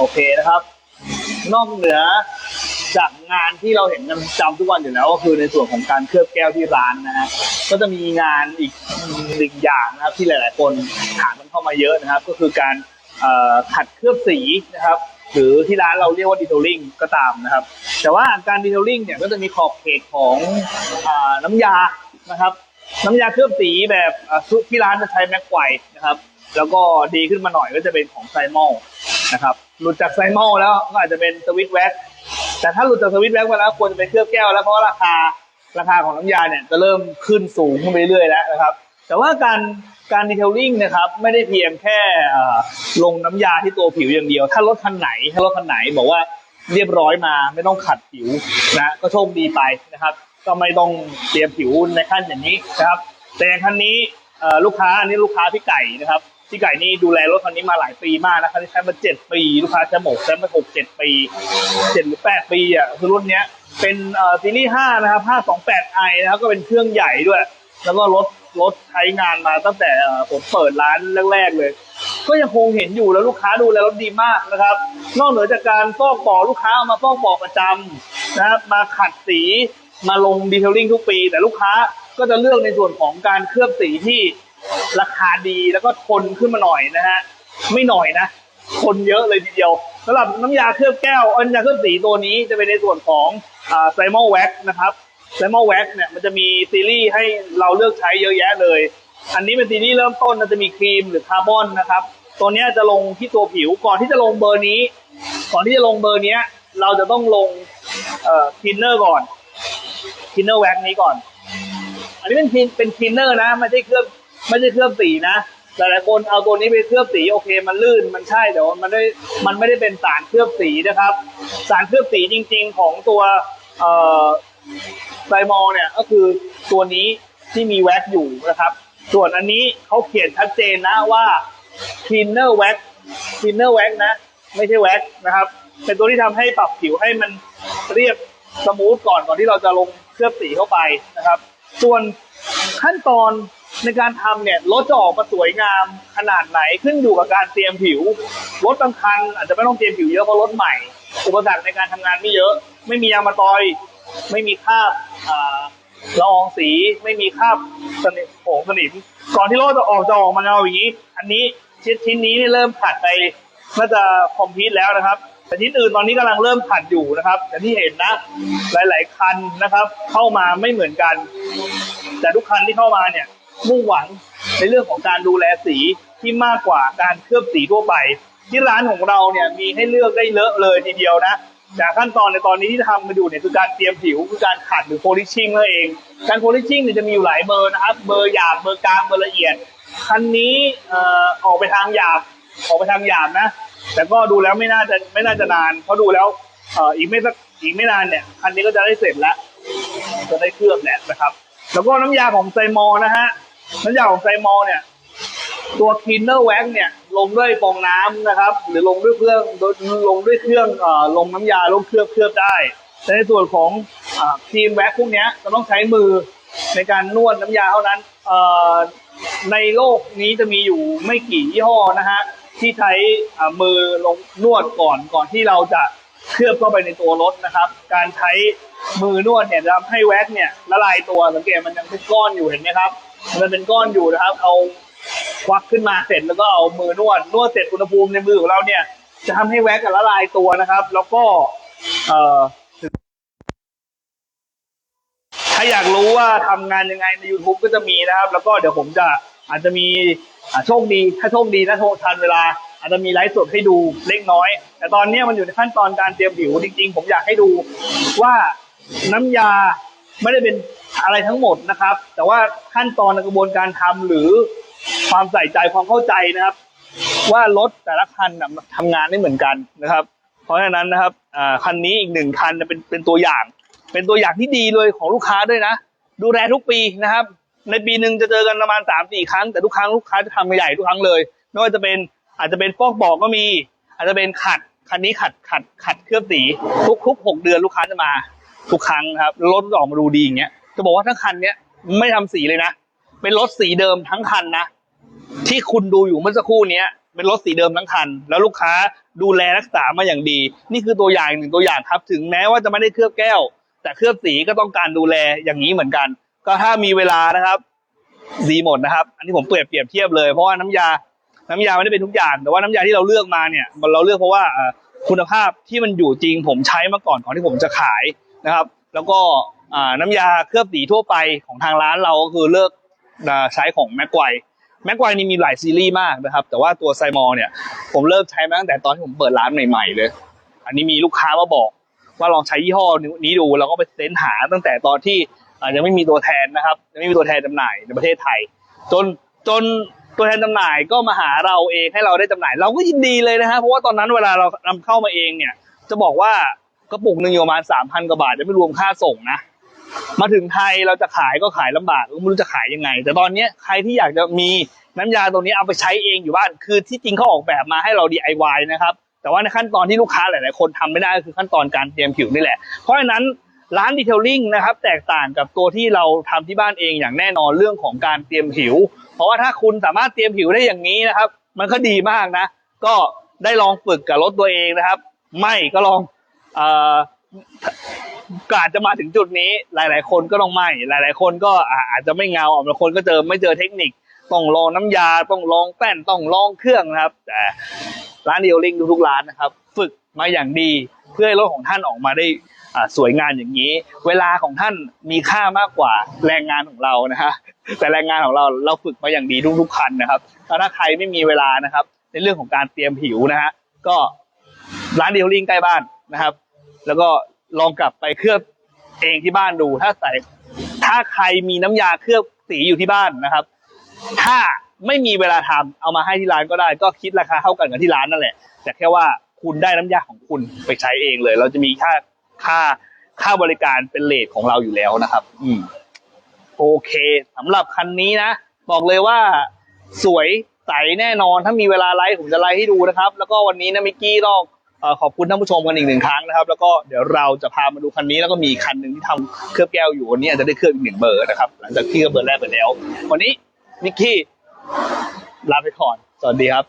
โอเคนะครับ นอกเหนือจากงานที่เราเห็นกันจำทุกวันอยู่แล้วก็คือในส่วนของการเคลือบแก้วที่ร้านนะฮะก็จะมีงานอีกหนึ่งอย่างนะครับ ที่หลาย ๆ คนถามมันเข้ามาเยอะนะครับ ก็คือการขัดเคลือบสีนะครับ หรือที่ร้านเราเรียกว่าดีเทลลิ่งก็ตามนะครับ แต่ว่าการดีเทลลิ่งเนี่ยก็จะมีขอบเขตของอน้ำยานะครับ น้ำยาเคลือบสีแบบที่ร้านจะใช้แม็กไกวนะครับ แล้วก็ดีขึ้นมาหน่อยก็จะเป็นของไซมอล นะครับ หลุดจากไซมอลแล้วก็อาจจะเป็นสวิตแว็กแต่ถ้าหลุดจากสวิตแว็กมาแล้วควรจะเป็นเคลือบแก้วแล้วเพราะราคาราคาของน้ำยาเนี่ยจะเริ่มขึ้นสูงขึ้นไปเรื่อยแล้วนะครับ แต่ว่าการการดีเทลลิ่งนะครับไม่ได้เพียงแค่ลงน้ำยาที่ตัวผิวอย่างเดียว ถ้ารถคันไหนถ้ารถคันไหนบอกว่าเรียบร้อยมาไม่ต้องขัดผิวนะก็โชคดีไปนะครับ ก็ไม่ต้องเตรียมผิวในขั้นอย่างนี้นะครับ แต่คันนี้ลูกค้าอันนี้ลูกค้าพี่ไก่นะครับ พี่ไก่นี่ดูแลรถคันนี้มาหลายปีมากนะครับใช้มาเจ็ดปี ลูกค้าใช้หมกใช้มาหกเจ็ดปีเจ็ดหรือแปดปีอะคือรุ่นเนี้ยเป็นเอ่อซีรีส์ห้านะครับห้าสองแปดไอนะครับก็เป็นเครื่องใหญ่ด้วย แล้วก็รถรถใช้งานมาตั้งแต่ผมเปิดร้านแรกๆเลย ก็ยังคงเห็นอยู่แล้วลูกค้าดูแลรถดีมากนะครับ นอกเหนือจากการฟอกปอกลูกค้าเอามาฟอกปอกประจำนะครับมาขัดสีมาลงดีเทลลิ่งทุกปี แต่ลูกค้าก็จะเลือกในส่วนของการเคลือบสีที่ ราคาดีแล้วก็ทนขึ้นมาหน่อยนะฮะไม่หน่อยนะทนเยอะเลยทีเดียวสำหรับน้ำยาเคลือบแก้วน้ำยาเคลือบสีตัวนี้จะเป็นในส่วนของไซมอลแว็กนะครับไซมอลแว็กเนี่ยมันจะมีซีรีส์ให้เราเลือกใช้เยอะแยะเลย อันนี้เป็นซีรีส์เริ่มต้นจะมีครีมหรือคาร์บอนนะครับตัวนี้จะลงที่ตัวผิวก่อนที่จะลงเบอร์นี้ ก่อนที่จะลงเบอร์เนี้ยเราจะต้องลงเอ่อทินเนอร์ก่อนทินเนอร์แว็กนี้ก่อน อันนี้เป็นทินเป็นทินเนอร์นะไม่ใช่เคลือบ ไม่ใช่เคลือบสีนะหลายๆคนเอาตัวนี้ไปเคลือบสีโอเค มันลื่นมันใช่แต่ว่ามันได้มันไม่ได้เป็นสารเคลือบสีนะครับ สารเคลือบสีจริง ๆ ของตัวไซมอลเนี่ยก็คือตัวนี้ที่มีแว็กอยู่นะครับ ส่วนอันนี้เขาเขียนชัดเจนนะว่า cleaner wax cleaner wax นะ ไม่ใช่แว็กนะครับ เป็นตัวที่ทำให้ปรับผิวให้มันเรียบสมูทก่อนก่อนที่เราจะลงเคลือบสีเข้าไปนะครับ ส่วนขั้นตอน ในการทำเนี่ยรถจะออกมาสวยงามขนาดไหนขึ้นอยู่กับการเตรียมผิว รถบางคันอาจจะไม่ต้องเตรียมผิวเยอะเพราะรถใหม่ อุปสรรคในการทำงานไม่เยอะ ไม่มียางมาตอย ไม่มีคราบอ่าละอองสีไม่มีคราบสนิมโผงสนิมก่อนที่รถจะออกจะออกมาเงาอย่างนี้ อันนี้ชิ้นชิ้นนี้นี่เริ่มขัดไปน่าจะคอมพิวต์แล้วนะครับแต่ชิ้นอื่นตอนนี้กำลังเริ่มขัดอยู่นะครับอย่ที่เห็นนะ หลาย ๆ คันนะครับ เข้ามาไม่เหมือนกัน แต่ทุกคันที่เข้ามาเนี่ย มุ่งหวังในเรื่องของการดูแลสีที่มากกว่าการเคลือบสีทั่วไป ที่ร้านของเราเนี่ยมีให้เลือกได้เลอะเลยทีเดียวนะแต่ขั้นตอนในตอนนี้ที่ทำมาอยู่เนี่ยคือการเตรียมผิวคือการขัดหรือโพลิชชิ่งนั่นเอง การโพลิชชิ่งเนี่ยจะมีอยู่หลายเบอร์นะครับ เบอร์หยาบเบอร์กลางเบอร์ละเอียด คันนี้เอ่อออกไปทางหยาบออกไปทางหยาบนะ แต่ก็ดูแล้วไม่น่าจะไม่น่าจะนาน เพราะดูแล้วเอ่ออีกไม่สักอีกไม่นานเนี่ยคันนี้ก็จะได้เสร็จแล้วจะได้เคลือบแหละนะครับ แล้วก็น้ำยาของไซมอลนะฮะ น้ำยาของไซมอลเนี่ย ตัวคลีนเนอร์แว็กเนี่ย ลงด้วยฟองน้ำนะครับ หรือลงด้วยเครื่องลงด้วยเครื่องเอ่อลงน้ำยาลงเคลือบเคลือบได้ แต่ในส่วนของครีมแว็กพวกนี้จะต้องใช้มือในการนวดน้ำยาเท่านั้นเอ่อในโลกนี้จะมีอยู่ไม่กี่ยี่ห้อนะฮะที่ใช้มือลงนวดก่อนก่อนที่เราจะเคลือบเข้าไปในตัวรถนะครับ การใช้มือนวดเนี่ยทำให้แว็กเนี่ยละลายตัวสังเกตมันยังเป็นก้อนอยู่เห็นไหมครับ มันเป็นก้อนอยู่นะครับ เอาควักขึ้นมาเสร็จแล้วก็เอามือนวดนวดเสร็จอุณหภูมิในมือของเราเนี่ย จะทำให้แว็กละลายตัวนะครับ แล้วก็ เอ่อถ้าอยากรู้ว่าทำงานยังไงใน YouTube ก็จะมีนะครับ แล้วก็เดี๋ยวผมจะอาจจะมีโชคดีถ้าโชคดีนะโทรทันเวลา อาจจะมีไลฟ์สดให้ดูเล็กน้อย แต่ตอนนี้มันอยู่ในขั้นตอนการเตรียมผิวจริงๆ ผมอยากให้ดูว่าน้ำยาไม่ได้เป็น อะไรทั้งหมดนะครับ แต่ว่าขั้นตอนในกระบวนการทำหรือความใส่ใจความเข้าใจนะครับ ว่ารถแต่ละคันน่ะทำงานไม่เหมือนกันนะครับ เพราะฉะนั้นนะครับคันนี้อีกหนึ่งคันเป็นเป็นตัวอย่าง เป็นตัวอย่างที่ดีเลยของลูกค้าด้วยนะ ดูแลทุกปีนะครับ ในปีหนึ่งจะเจอกันประมาณสามสี่ครั้ง แต่ทุกครั้งลูกค้าจะทำใหญ่ทุกครั้งเลยไม่ว่าจะเป็นอาจจะเป็นฟอกบอกก็มี อาจจะเป็นขัดคันนี้ขัดขัดขัดเคลือบสีทุกทุกหกเดือนลูกค้าจะมาทุกครั้งครับรถออกมาดูดีอย่างเงี้ย จะบอกว่าทั้งคันเนี้ยไม่ทำสีเลยนะ เป็นรถสีเดิมทั้งคันนะ ที่คุณดูอยู่เมื่อสักครู่เนี้ยเป็นรถสีเดิมทั้งคัน แล้วลูกค้าดูแลรักษามาอย่างดี นี่คือตัวอย่างหนึ่งตัวอย่างครับ ถึงแม้ว่าจะไม่ได้เคลือบแก้ว แต่เคลือบสีก็ต้องการดูแลอย่างนี้เหมือนกัน ก็ถ้ามีเวลานะครับดีหมดนะครับ อันนี้ผมเปรียบเปรียบเทียบเลยเพราะว่าน้ำยา น้ำยาไม่ได้เป็นทุกอย่าง แต่ว่าน้ำยาที่เราเลือกมาเนี่ยเราเลือกเพราะว่าคุณภาพที่มันอยู่จริงผมใช้มาก่อนก่อนที่ผมจะขายนะครับ แล้วก็ อ่าน้ำยาเคลือบสีทั่วไปของทางร้านเราก็คือเลือกอใช้ของแม็กไกวแม็กไกวนี่มีหลายซีรีส์มากนะครับ แต่ว่าตัวไซมอลเนี่ยผมเริ่มใช้มาตั้งแต่ตอนที่ผมเปิดร้านใหม่ๆเลย อันนี้มีลูกค้ามาบอก ว่าลองใช้ยี่ห้อนี้ดูแล้วก็ไปเสินหาตั้งแต่ตอนที่ยังไม่มีตัวแทนนะครับยังไม่มีตัวแทนจำหน่ายในประเทศไทย จนจนตัวแทนจำหน่ายก็มาหาเราเองให้เราได้จำหน่าย เราก็ยินดีเลยนะฮะเพราะว่าตอนนั้นเวลาเรานำเข้ามาเองเนี่ย จะบอกว่ากระปุกหนึ่งอยู่ประมาณสามพันกว่าบาทจะไม่รวมค่าส่งนะ มาถึงไทยเราจะขายก็ขายลำบากก็ไม่รู้จะขายยังไง แต่ตอนเนี้ยใครที่อยากจะมีน้ำยาตัวนี้เอาไปใช้เองอยู่บ้าน คือที่จริงเขาออกแบบมาให้เรา DIY นะครับ แต่ว่าในขั้นตอนที่ลูกค้าหลาย ๆ คนทำไม่ได้ก็คือขั้นตอนการเตรียมผิวนี่แหละ เพราะฉะนั้นร้านดีเทลลิ่งนะครับ แตกต่างกับตัวที่เราทำที่บ้านเองอย่างแน่นอนเรื่องของการเตรียมผิว เพราะว่าถ้าคุณสามารถเตรียมผิวได้อย่างนี้นะครับ มันก็ดีมากนะ ก็ได้ลองฝึกกับรถตัวเองนะครับ ไม่ก็ลองเอ่อ ก็อาจจะมาถึงจุดนี้ หลาย ๆ คนก็ต้องไม่ หลาย ๆ คนก็อาจจะไม่เงาบางคนก็เจอไม่เจอเทคนิค ต้องลองน้ำยา ต้องลองแป้น ต้องลองเครื่องนะครับ แต่ร้านเดียวลิงทุกๆร้านนะครับ ฝึกมาอย่างดีเพื่อให้รถของท่านออกมาได้สวยงามอย่างนี้ เวลาของท่านมีค่ามากกว่าแรงงานของเรานะฮะแต่แรงงานของเราเราฝึกมาอย่างดีทุกๆคันนะครับถ้าใครไม่มีเวลานะครับ ในเรื่องของการเตรียมผิวนะฮะก็ร้านเดียวลิงใกล้บ้านนะครับ แล้วก็ลองกลับไปเคลือบเองที่บ้านดู ถ้าใส่ถ้าใครมีน้ำยาเคลือบสีอยู่ที่บ้านนะครับ ถ้าไม่มีเวลาทำเอามาให้ที่ร้านก็ได้ ก็คิดราคาเท่ากันกับที่ร้านนั่นแหละ แต่แค่ว่าคุณได้น้ำยาของคุณไปใช้เองเลย เราจะมีค่าค่าค่าบริการเป็นเลทของเราอยู่แล้วนะครับ อืมโอเคสำหรับคันนี้นะ บอกเลยว่าสวยใสแน่นอนถ้ามีเวลาไลฟ์ผมจะไลฟ์ให้ดูนะครับ แล้วก็วันนี้นะมิกกี้ต้อง ขอบคุณท่านผู้ชมกันอีกหนึ่งครั้งนะครับ แล้วก็เดี๋ยวเราจะพามาดูคันนี้แล้วก็มีคันหนึ่งที่ทำเคลือบแก้วอยู่วันนี้อาจจะได้เคลือบอีกหนึ่งเบอร์นะครับ หลังจากที่เคลือบเบอร์แรกไปแล้ว วันนี้นิกกี้ลาไปก่อนสวัสดีครับ